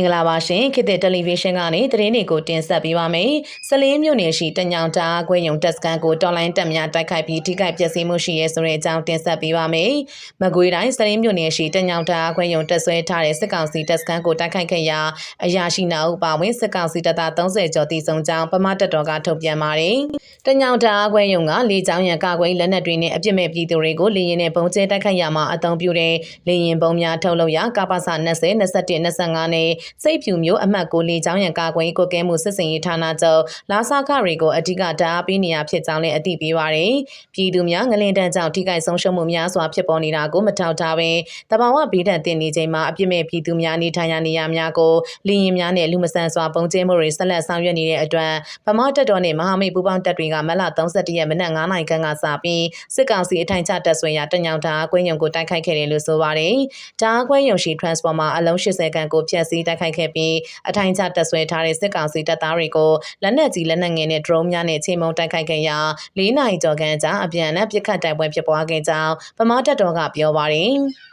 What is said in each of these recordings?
င်္ဂလာပါရှင်ခေတ်သစ်တယ်လီဗီရှင်းကနေသတင်းတွေကိုတင်ဆက်ပေးပါမယ်။စလင်းမြို့နယ်ရှိတညောင်တာခွဲယုံတက်စကန်ကိုတော်လိုင်းတက်များတိုက်ခိုက်ပြီးထိခိုက်ပျက်စီးမှုရှိရဲဆိုတဲ့အကြောင်းတင်ဆက်ပေးပါမယ်။မကွေးတိုင်းစလင်းမြို့နယ်ရှိတညောင်တာခွဲယုံတက်ဆွဲထားတဲ့စစ်ကောင်စီတက်စကန်ကိုတိုက်ခိုက်ခဲ့ရာအရာရှိနာအုပ်ပါဝင်စစ်ကောင်စီတပ်သား30ကျော်တည်ဆုံကြောင်းပမတ်တပ်တော်ကထုတ်ပြန်ပါတယ်။တညောင်တာခွဲယုံကလေကြောင်းရန်ကာကွယ်လက်နက်တွေနဲ့အပြစ်မဲ့ပြည်သူတွေကိုလေရင်နဲ့ပုံကျဲတိုက်ခိုက်ရမှာအသုံးပြုတဲ့လေရင်ပုံများထုတ်လုပ်ရာကပ္ပစ20 21 25နဲ့စိတ်ဖြူမျိုးအမှတ်ကိုလေချောင်းရန်ကာကွယ်ကိုကဲမှုစစ်စင်ရေးဌာနချုပ်လာစာခတွေကိုအဓိကဓာတ်ပေးနေရဖြစ်ကြောင်းလည်းအသိပေးပါရယ်ပြည်သူများငလင်တန်းကြောင့်ထိခိုက်ဆုံးရှုံးမှုများစွာဖြစ်ပေါ်နေတာကိုမထောက်ထားဘဲတဘာဝဘေးဒဏ်တင်နေချိန်မှာအပြစ်မဲ့ပြည်သူများနေထိုင်ရနေရများကိုလင်းရင်များနဲ့လူမဆန်စွာပုံကျင်းမှုတွေဆက်လက်ဆောင်ရွက်နေတဲ့အတွက်ဗမာတပ်တော်နဲ့မဟာမိတ်ပူးပေါင်းတပ်တွေကမလ31ရက်မနက်9:00နာရီခန့်ကစပြီးစစ်ကောင်စီအထိုင်ချတပ်ဆွဲရာတညောင်တာကွင်းရုံကိုတိုက်ခိုက်ခဲ့တယ်လို့ဆိုပါတယ်။ဒါကွင်းရုံရှိ transformer အလုံး80ခန့်ကိုဖျက်ဆီးတိုက်ခိုက်ခဲ့ပြီးအထိုင်ချတပ်ဆွဲထားတဲ့စစ်ကောင်စီတပ်သားတွေကိုလက်နက်ကြီးလက်နက်ငယ်နဲ့ drone များနဲ့ချိန်မုံတိုက်ခိုက်ခဲ့ရာ၄နိုင်ကျော်ခန့်ကြာအပြန်အလှန်ပစ်ခတ်တိုက်ပွဲဖြစ်ပွားခဲ့ကြောင်းဗမာတပ်တော်ကပြောပါတယ်။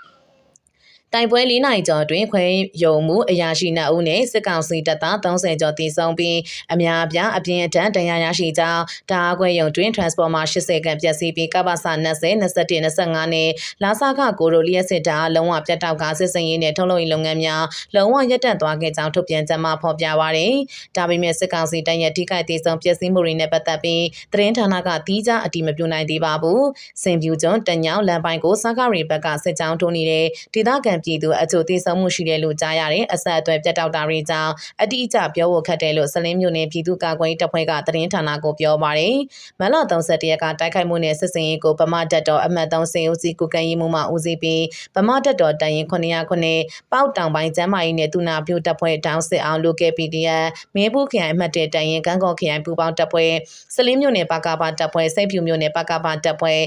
တိုင်ပွဲ၄နိုင်ကျော်တွင်ခွဲယုံမှုအရာရှိနှစ်ဦးနဲ့စစ်ကောင်စီတပ်သား30ကျော်တည်ဆုံပြီးအများအပြားအပြင်းအထန်တရားရရှိကြောင်းဒါအခွဲယုံတွင် transformer 80ခန့်ပျက်စီးပြီးကပ္ပစ20 21 25နဲ့လာစာခကိုရိုလီယက်စစ်တာလုံးဝပြတ်တောက်ကစစ်စင်ရေးနဲ့ထုတ်လုပ်ရေးလုပ်ငန်းများလုံးဝရပ်တန့်သွားခဲ့ကြောင်းထုတ်ပြန်ချက်မှဖော်ပြပါရယ်ဒါပေမဲ့စစ်ကောင်စီတပ်ရဲ့ထိခိုက်ဒေဆုံးပျက်စီးမှုတွေနဲ့ပတ်သက်ပြီးသတင်းဌာနကတီးခြားအတိမပြုနိုင်သေးပါဘူးစင်ပြူကျွန်းတညောင်လမ်းပိုင်းကိုစကားရီဘက်ကစစ်ကြောင်းထိုးနေတဲ့ဒေသခံပြည်သူအချို့တည်ဆုံမှုရှိတယ်လို့ကြားရတယ်အဆက်အသွယ်ပြတ်တောက်တာတွေကြောင့်အတိအကျပြောဖို့ခက်တယ်လို့စလင်းမြို့နယ်ပြည်သူ့ကာကွယ်ရေးတပ်ဖွဲ့ကသတင်းဌာနကိုပြောပါတယ်မလ31ရက်ကတိုက်ခိုက်မှုနဲ့စစ်စင်ရေးကိုဗမာတပ်တော်အမှတ်3စေဦးစီကုကံရေးမှုမှဦးစီးပြီးဗမာတပ်တော်တရင်909ပေါက်တောင်ပိုင်းကျမ်းမာရေးနဲ့သူနာပြုတပ်ဖွဲ့တောင်းစစ်အောင် local PDF မင်းဘူးခရိုင်အမှတ်1တရင်ကန်းကောခရိုင်ပူပေါင်းတပ်ဖွဲ့စလင်းမြို့နယ်ပကပတပ်ဖွဲ့စိတ်ဖြူမြို့နယ်ပကပတပ်ဖွဲ့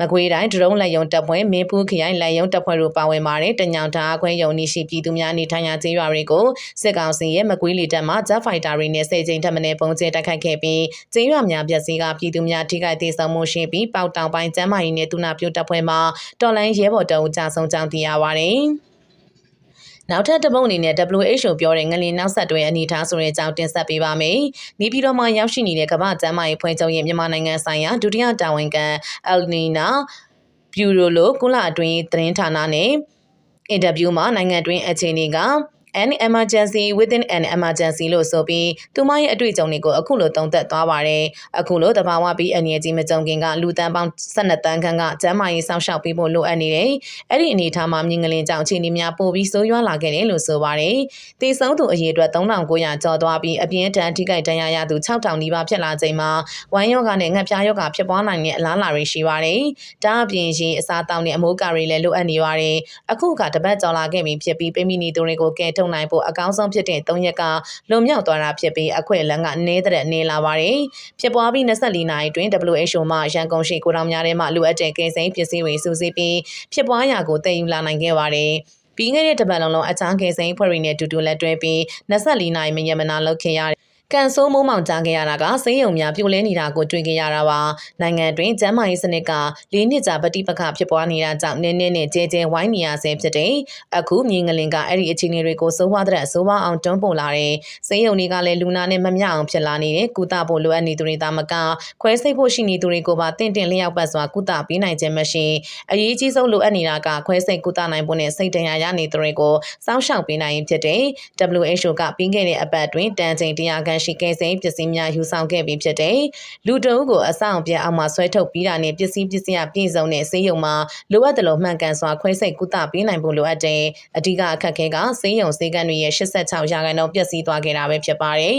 မကွေးတိုင်းဒရုန်းလက်ယုံတပ်ဖွဲ့မင်းဖူးခရိုင်လက်ယုံတပ်ဖွဲ့တို့ပါဝင်ပါတယ်တညောင်တာအခွင့်ယုံနေရှိပြည်သူများနေထိုင်ရာကျေးရွာတွေကိုစစ်ကောင်စီရဲ့မကွေးလီတပ်မှဂျက်ဖိုက်တာတွေနဲ့စေချိန်ထပ်မံပုံကျဲတိုက်ခိုက်ခဲ့ပြီးကျေးရွာများပြည့်စည်ကပြည်သူများထိခိုက်ဒေဆုံးမှုရှိပြီးပေါက်တောင်ပိုင်းကျမ်းမာရေးနဲ့သူနာပြုတပ်ဖွဲ့မှတော်လိုင်းရဲဘော်တအုပ်ကြဆုံးကြောင်းသိရပါတယ်။ နောက်ထပ်တစ်ပုတ်အနေနဲ့ WHO ပြောတဲ့ငလင်နောက်ဆက်တွဲအနေအထားဆိုတဲ့အကြောင်းတင်ဆက်ပေးပါမယ်။နေပြည်တော်မှာရောက်ရှိနေတဲ့ကမ္ဘာ့ကျန်းမာရေးဖွဲ့ချုပ်ရဲ့မြန်မာနိုင်ငံဆိုင်ရာဒုတိယတာဝန်ခံအယ်လ်နီနာဘျူရိုလိုကုလအတွင်းသတင်းဌာနနဲ့အင်တာဗျူးမှာနိုင်ငံတွင်းအခြေအနေက an emergency within an emergency လို့ဆိုပြီးသူမရဲ့အတွေ့အကြုံတွေကိုအခုလိုသုံးသပ်သွားပါတယ်။အခုလိုတဘာဝပြီးအနေကြီးမကြုံခင်ကလူတန်းပေါင်း12တန်းခန့်ကကျမ်းမာရေးစောင့်ရှောက်ပေးဖို့လိုအပ်နေတယ်။အဲ့ဒီအနေအထားမှာမြင်ကလေးကြောင့်အခြေအနေများပိုပြီးဆိုးရွားလာခဲ့တယ်လို့ဆိုပါတယ်။တေဆုံးသူအရေအတွက်3900ကျော်သွားပြီးအပြင်းထန်ထိခိုက်ဒဏ်ရာရသူ6000နီးပါးဖြစ်လာချိန်မှာဝမ်းရောဂါနဲ့ငှက်ဖျားရောဂါဖြစ်ပွားနိုင်တဲ့အလားအလာတွေရှိပါတယ်။ဒါအပြင်ရေအစားတောက်နဲ့အမိုးကာတွေလည်းလိုအပ်နေပါတယ်။အခုကတပတ်ကျော်လာခဲ့ပြီဖြစ်ပြီးပိမိနီသူတွေကိုကဲထုတ်နိုင်ဖို့အကောင်းဆုံးဖြစ်တဲ့၃ရက်ကလွန်မြောက်သွားတာဖြစ်ပြီးအခွင့်အလမ်းကနည်းတဲ့နေလာပါတယ်။ဖြစ်ပွားပြီး24နာရီတွင် WHO မှရန်ကုန်ရှိကိုတောင်များထဲမှလိုအပ်တဲ့ကင်းစိမ်းပစ္စည်းတွေစုစည်းပြီးဖြစ်ပွားရာကိုတည်ယူလာနိုင်ခဲ့ပါတယ်။ပြီးခဲ့တဲ့တပတ်လုံးလုံးအချမ်းကင်းစိမ်းဖွဲ့ရီနဲ့တူတူလက်တွဲပြီး24နာရီမရမနာလုပ်ခဲ့ရတယ် ကန်ဆိုးမိုးမောင်ကြားခဲ့ရတာကစိမ်းရုံများပြိုလဲနေတာကိုတွေ့ခဲ့ရတာပါနိုင်ငံတွင်ကျန်းမာရေးစနစ်ကလေးနှစ်ကြာပဋိပက္ခဖြစ်ပွားနေတာကြောင့်နင်းနင်းနဲ့ကြဲကြဲဝိုင်းနေရဆဲဖြစ်တဲ့အခုမြင်းငလင်ကအဲ့ဒီအခြေအနေတွေကိုစိုးဝါတဲ့စိုးဝါအောင်တွန်းပို့လာတဲ့စိမ်းရုံတွေကလည်းလူနာနဲ့မမျှအောင်ဖြစ်လာနေတဲ့ကုသဖို့လိုအပ်နေသူတွေသာမကခွဲစိတ်ဖို့ရှိနေသူတွေကိုပါတင့်တင်လျောက်ပတ်စွာကုသပေးနိုင်ခြင်းမရှိအရေးကြီးဆုံးလိုအပ်နေတာကခွဲစိတ်ကုသနိုင်ဖို့နဲ့စိတ်တရားရနေသူတွေကိုစောင့်ရှောက်ပေးနိုင်ရင်ဖြစ်တဲ့ WHO ကပြီးခဲ့တဲ့အပတ်တွင်တန်ချိန်တရားခန့်ရှိကဲစိမ်းပစ္စည်းများယူဆောင်ခဲ့ပြီးဖြစ်တဲ့လူတအုပ်ကိုအဆောင်ပြအောင်မှဆွဲထုတ်ပြီးတာနဲ့ပစ္စည်းပစ္စည်းပြည့်စုံတဲ့ဆေးရုံမှာလိုအပ်တယ်လို့မှန်ကန်စွာခွဲစိတ်ကုသပေးနိုင်ဖို့လိုအပ်တယ်အဓိကအခက်ခဲကဆေးရုံဆေးကန်းတွေရဲ့86ရာခိုင်နှုန်းပျက်စီးသွားခဲ့တာပဲဖြစ်ပါတယ်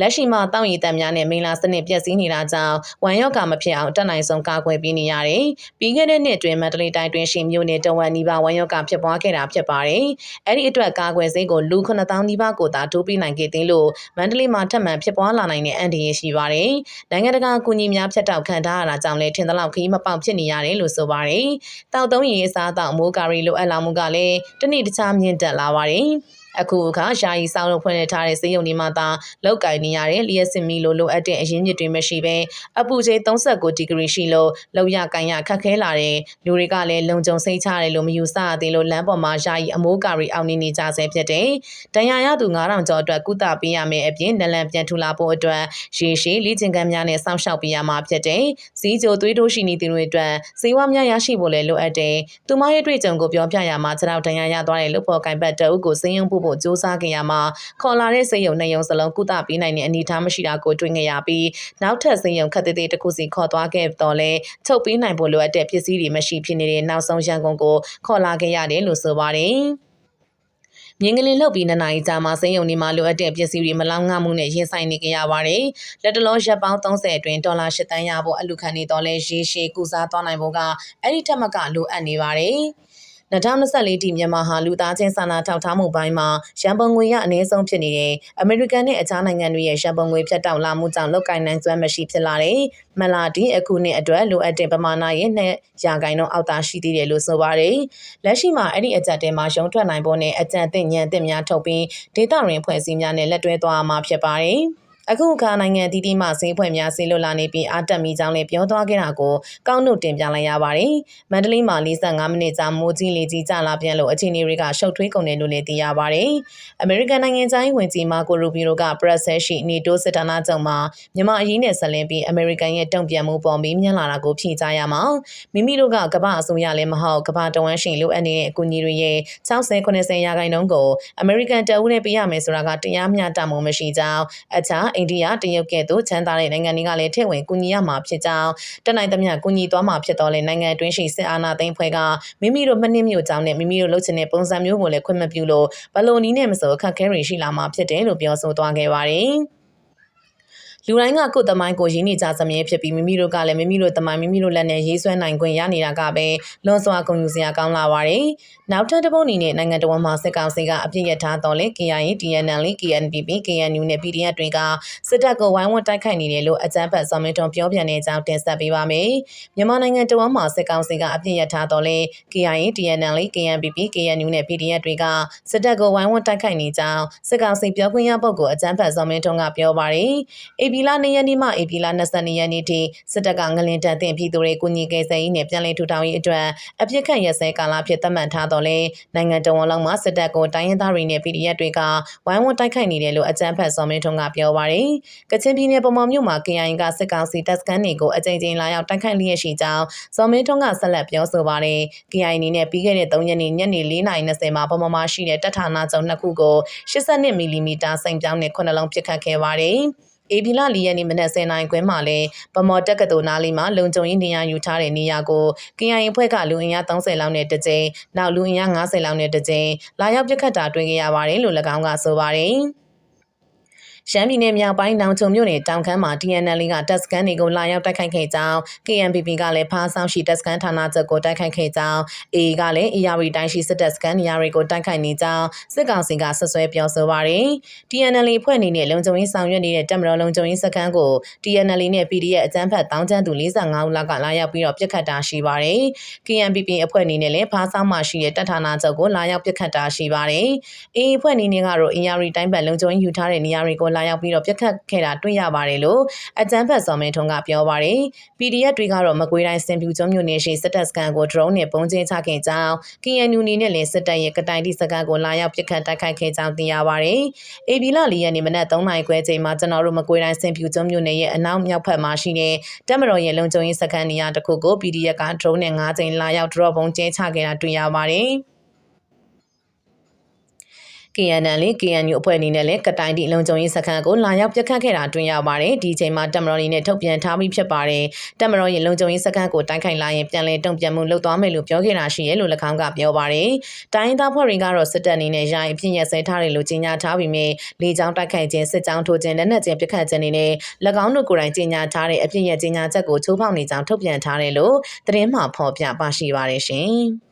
လက်ရှိမှာတောင်းရည်တံများနဲ့မိလာစနစ်ပျက်စီးနေတာကြောင့်ဝမ်ရော့ကမဖြစ်အောင်တက်နိုင်ဆုံးကာကွယ်ပေးနေရတယ်ပြီးခဲ့တဲ့နှစ်တွင်မန္တလေးတိုင်းတွင်ရှင်မြို့နယ်တဝန်နီးပါးဝမ်ရော့ကဖြစ်ပွားခဲ့တာဖြစ်ပါတယ်အဲ့ဒီအတွက်ကာကွယ်ဆေးကိုလူ9000နီးပါးကိုသာတိုးပေးနိုင်ခဲ့သေးလို့မန္တလေးမှာထပ်မံဖြစ်ပွားလာနိုင်တဲ့အန္တရာယ်ရှိပါတယ်။နိုင်ငံတကာအကူအညီများဖြတ်တောက်ခံထားရတာကြောင့်လည်းထင်သလောက်ခရီးမပေါက်ဖြစ်နေရတယ်လို့ဆိုပါတယ်။တောက်သုံးရေအစားအသောက်မိုးကာရီလိုအပ်လာမှုကလည်းတနေ့တခြားမြင့်တက်လာပါတယ်။ အခုအခါယာယီဆောင်လုပ်ဖွင့်လှစ်ထားတဲ့စေယုံဒီမှာသာလောက်ကင်နေရတဲ့လျှက်စစ်မီလိုလိုအပ်တဲ့အရင်းမြစ်တွေမရှိဘဲအပူချိန်39ဒီဂရီရှိလို့လောက်ရကန်ရခက်ခဲလာတဲ့လူတွေကလည်းလုံခြုံစိတ်ချတယ်လို့မယူဆရသေးလို့လမ်းပေါ်မှာယာယီအမိုးကာရီအောင်နေနေကြဆဲဖြစ်တယ်။တန်ရာရသူ9000ကျော်အတွက်ကုသပေးရမယ်အပြင်နလန်ပြန်ထူလာဖို့အတွက်ရေရှည်လေ့ကျင့်ခန်းများနဲ့စောင့်ရှောက်ပေးရမှာဖြစ်တယ်။စီးကြိုသွေးတိုးရှိနေသူတွေအတွက်စေဝါများရရှိဖို့လည်းလိုအပ်တယ်။သူမရဲ့တွေ့ကြုံကိုပြောပြရမှာခြေထောက်တန်ရာရသွားတဲ့လူပေါ်ကင်ဘတ်တအုပ်ကိုစင်းရုံဖို့ဖို့စူးစမ်းခဲ့ရမှာခေါ်လာတဲ့စေယုံနှစ်ယုံစလုံးကုသပေးနိုင်တဲ့အနေအထားမရှိတာကိုတွေ့ခဲ့ရပြီးနောက်ထပ်စေယုံခက်သေးသေးတစ်ခုစီခေါ်သွားခဲ့တော့လဲချုပ်ပေးနိုင်ဖို့လိုအပ်တဲ့ပစ္စည်းတွေမရှိဖြစ်နေတဲ့နောက်ဆုံးရန်ကုန်ကိုခေါ်လာခဲ့ရတယ်လို့ဆိုပါတယ်မြင်းကလေးလှုပ်ပြီးနှစ်နာရီကြာမှစိမ့်ယုံနေမှာလိုအပ်တဲ့ပစ္စည်းတွေမလောင်းငှမှုနဲ့ရင်ဆိုင်နေကြရပါတယ်။လက်တလုံးရက်ပေါင်း30အတွင်းဒေါ်လာ8တန်းရဖို့အလူခံနေတော့လဲရေရှည်ကုစားသွားနိုင်ဖို့ကအဲ့ဒီထက်မကလိုအပ်နေပါတယ်။ 2024ထိမြန်မာဟာလူသားချင်းစာနာထောက်ထားမှုပိုင်းမှာရန်ပုံငွေရအနည်းဆုံးဖြစ်နေတယ်။အမေရိကန်နဲ့အခြားနိုင်ငံတွေရဲ့ရန်ပုံငွေဖြတ်တောက်လာမှုကြောင့်လောက်ကိုင်းနိုင်စွမ်းမရှိဖြစ်လာတယ်။မလာဒီအခုနှစ်အတွက်လိုအပ်တဲ့ပမာဏရဲ့နဲ့ရာဂိုင်နှုန်းအောက်သာရှိသေးတယ်လို့ဆိုပါတယ်။လက်ရှိမှာအဲ့ဒီအကြက်တဲမှာရုံထွက်နိုင်ဖို့နဲ့အကြံအသင့်ဉာဏ်အသစ်များထုတ်ပြီးဒေတာရင်ဖွဲ့စည်းများနဲ့လက်တွဲသွားမှာဖြစ်ပါတယ်။ အခုအခါနိုင်ငံတည်တည်မှဈေးဖွဲ့များဆေးလွတ်လာနေပြီးအတက်မိကြောင်းလည်းပြောသွားခဲ့တာကိုကောင်းနှုတ်တင်ပြလိုက်ရပါတယ်။မန္တလေးမှာ45မိနစ်ကြာမိုးကြီးလေကြီးကျလာပြန်လို့အခြေအနေတွေကရှုပ်ထွေးကုန်တယ်လို့လည်းသိရပါတယ်။အမေရိကန်နိုင်ငံသားဝင်ကြီးမာကိုရူဘီရိုကပရက်ဆဲရှိနေတိုးစစ်တနာချုပ်မှာမြန်မာအရေးနဲ့ဆက်လင်းပြီးအမေရိကန်ရဲ့တုံ့ပြန်မှုပေါ်ပြီးမြင်လာတာကိုဖြေကြားရမှာမိမိတို့ကကမ္ဘာအစိုးရလည်းမဟုတ်ကမ္ဘာတဝန်းရှိလိုအပ်နေတဲ့အကူအညီတွေရဲ့60 90ရာခိုင်နှုန်းကိုအမေရိကန်တအုပ်နဲ့ပေးရမယ်ဆိုတာကတရားမျှတမှုမရှိကြောင်းအခြားအိန္ဒိယတရုတ်ကဲ့သို့ချမ်းသာတဲ့နိုင်ငံတွေကလည်းထည့်ဝင်ကူညီရမှာဖြစ်ကြောင်းတနိုင်သမျှကူညီသွားမှာဖြစ်တော့လေနိုင်ငံအတွင်းရှိစစ်အာဏာသိမ်းဖွဲ့ကမိမိတို့မနှင်းမြို့ကြောင်းနဲ့မိမိတို့လှုပ်ချင်တဲ့ပုံစံမျိုးကိုလည်းခွင့်မပြုလို့ဘလိုနီးနဲ့မဆိုအခက်ခဲတွေရှိလာမှာဖြစ်တယ်လို့ပြောဆိုသွားခဲ့ပါတယ်။ လူတိုင်းကကိုယ်သမိုင်းကိုရင်းနေကြစမြဲဖြစ်ပြီးမိမိတို့ကလည်းမိမိတို့သမိုင်းမိမိတို့လက်နဲ့ရေးဆွဲနိုင်ခွင့်ရနေတာကပဲလွန်စွာဂုဏ်ယူစရာကောင်းလာပါတယ်။နောက်ထပ်တစ်ပုဒ်အနေနဲ့နိုင်ငံတော်မှာစစ်ကောင်စီကအပြစ်ရထားတော်လဲ KIA, TNL, KNPP, KNU နဲ့ PDF တွေကစစ်တပ်ကိုဝိုင်းဝန်းတိုက်ခိုက်နေတယ်လို့အကြမ်းဖက်စော်မင်းထွန်းပြောပြနေကြောင်းတင်ဆက်ပေးပါမယ်။မြန်မာနိုင်ငံတော်မှာစစ်ကောင်စီကအပြစ်ရထားတော်လဲ KIA, TNL, KNPP, KNU နဲ့ PDF တွေကစစ်တပ်ကိုဝိုင်းဝန်းတိုက်ခိုက်နေကြောင်းစစ်ကောင်စီပြောခွင့်ရပုဂ္ဂိုလ်အကြမ်းဖက်စော်မင်းထွန်းကပြောပါတယ်။ AB လ2ရက်နေ့မှ AB လ22ရက်နေ့ထိစစ်တပ်ကငလင်တပ်တင်ပြည်သူတွေကိုညီကယ်ဆယ်ရေးနဲ့ပြန်လည်ထူထောင်ရေးအတွက်အပြစ်ခတ်ရက်စဲကာလဖြစ်သတ်မှတ်ထားတော့လေနိုင်ငံတော်ဝန်လုံးမှစစ်တပ်ကိုတိုင်းရင်းသားတွေနဲ့ PDF တွေကဝိုင်းဝန်းတိုက်ခိုက်နေတယ်လို့အကြမ်းဖက်စော်မင်းထွန်းကပြောပါရယ်ကချင်ပြည်နယ်ပုံမှန်မြို့မှာ KIA ကစစ်ကောင်စီတပ်စခန်းတွေကိုအကြိမ်ကြိမ်လာရောက်တိုက်ခိုက်လျက်ရှိကြောင်းစော်မင်းထွန်းကဆက်လက်ပြောဆိုပါရယ် KIA အနေနဲ့ပြီးခဲ့တဲ့3ရက်နေ့ညနေ4:20မှာပုံမှန်မှာရှိတဲ့တပ်ဌာနချုပ်နှစ်ခုကို82မီလီမီတာစိန်ပြောင်းနဲ့ခုနှလုံးပစ်ခတ်ခဲ့ပါတယ်။ ဧပြီလ၄ရက်နေ့မနက်10:00နာရီခွဲမှာလဲဗမော်တက်ကတိုနားလေးမှာလုံခြုံရေးနေရာယူထားတဲ့နေရာကို KIA ဖွဲ့ကလူအင်အား30လောက်နဲ့တစ်ကြိမ်နောက်လူအင်အား90လောက်နဲ့တစ်ကြိမ်လာရောက်ပစ်ခတ်တာတွေ့ခဲ့ရပါတယ်လို့၎င်းကဆိုပါတယ်။ ရှမ်းပြည်နယ်မြောက်ပိုင်းနောင်ချုံမြို့နယ်တောင်ခမ်းမှာ TNL ကတပ်စခန်းတွေကိုလာရောက်တိုက်ခိုက်ခဲ့ကြောင်း KNPP ကလည်းဖားဆောင်ရှိတပ်စခန်းဌာနချုပ်ကိုတိုက်ခိုက်ခဲ့ကြောင်း AA ကလည်း AR တိုင်းရှိစစ်တပ်စခန်းနေရာတွေကိုတိုက်ခိုက်နေကြောင်းစစ်ကောင်စီကဆွဆွဲပြောဆိုပါရယ် TNL ဖွဲ့အနေနဲ့လုံခြုံရေးဆောင်ရွက်နေတဲ့တပ်မတော်လုံခြုံရေးစခန်းကို TNL နဲ့ PDF အကြမ်းဖက်တောင်းကျမ်းသူ45ဦးလောက်ကလာရောက်ပြီးတော့ပြစ်ခတ်တာရှိပါတယ် KNPP အဖွဲ့အနေနဲ့လည်းဖားဆောင်မှရှိတဲ့တပ်ဌာနချုပ်ကိုလာရောက်ပြစ်ခတ်တာရှိပါတယ် AA အဖွဲ့အနေနဲ့ကတော့ AR တိုင်းပတ်လုံခြုံရေးယူထားတဲ့နေရာတွေကိုလာရောက်ပြီးတော့ပြက်ခတ်ခဲ့တာတွေ့ရပါတယ်လို့အကြမ်းဖက်စော်မင်းထွန်းကပြောပါတယ် PDF တွေကတော့မကွေးတိုင်းစင်ပြူကျွန်းမြို့နယ်ရှိစစ်တပ်စခန်းကို drone နဲ့ပုံကျင်းချခဲ့ကြောင်း KNU နေနဲ့လည်းစစ်တပ်ရဲ့ကတိုင်တိစခန်းကိုလာရောက်ပြက်ခတ်တိုက်ခိုက်ခဲ့ကြောင်းသိရပါတယ် AB လ၄ရက်နေ့မနက်3နာရီခွဲချိန်မှာကျွန်တော်တို့မကွေးတိုင်းစင်ပြူကျွန်းမြို့နယ်ရဲ့အနောက်မြောက်ဘက်မှာရှိတဲ့တပ်မတော်ရဲ့လုံခြုံရေးစခန်းနေရာတစ်ခုကို PDF က drone နဲ့5ချိန်လာရောက် drop ပုံကျင်းချခဲ့တာတွေ့ရပါတယ် KNL KNU အဖွဲ့အနေနဲ့လည်းကတိုင်တီလုံခြုံရေးစခန်းကိုလာရောက်ပြတ်ခတ်ခဲ့တာတွေ့ရပါတယ်ဒီချိန်မှာတက်မတော်အနေနဲ့ထုတ်ပြန်ထားပြီးဖြစ်ပါတယ်တက်မတော်ရဲ့လုံခြုံရေးစခန်းကိုတိုက်ခိုက်လာရင်ပြန်လည်တုံ့ပြန်မှုလုပ်သွားမယ်လို့ပြောခဲ့တာရှိရဲလို့၎င်းကပြောပါတယ်တိုင်းသားဖွဲ့တွေကတော့စစ်တပ်အနေနဲ့ယာယီဖြစ်ရဆဲထားတယ်လို့ကြေညာထားပြီးမြဲလေကြောင်းတိုက်ခိုက်ခြင်းစစ်ကြောင်းထိုးခြင်းလက်နက်ခြင်းပြစ်ခတ်ခြင်းတွေနဲ့၎င်းတို့ကိုယ်တိုင်ကြေညာထားတဲ့အဖြစ်ရကြေညာချက်ကိုချိုးဖောက်နေကြောင်းထုတ်ပြန်ထားတယ်လို့သတင်းမှဖော်ပြပါရှိပါတယ်ရှင်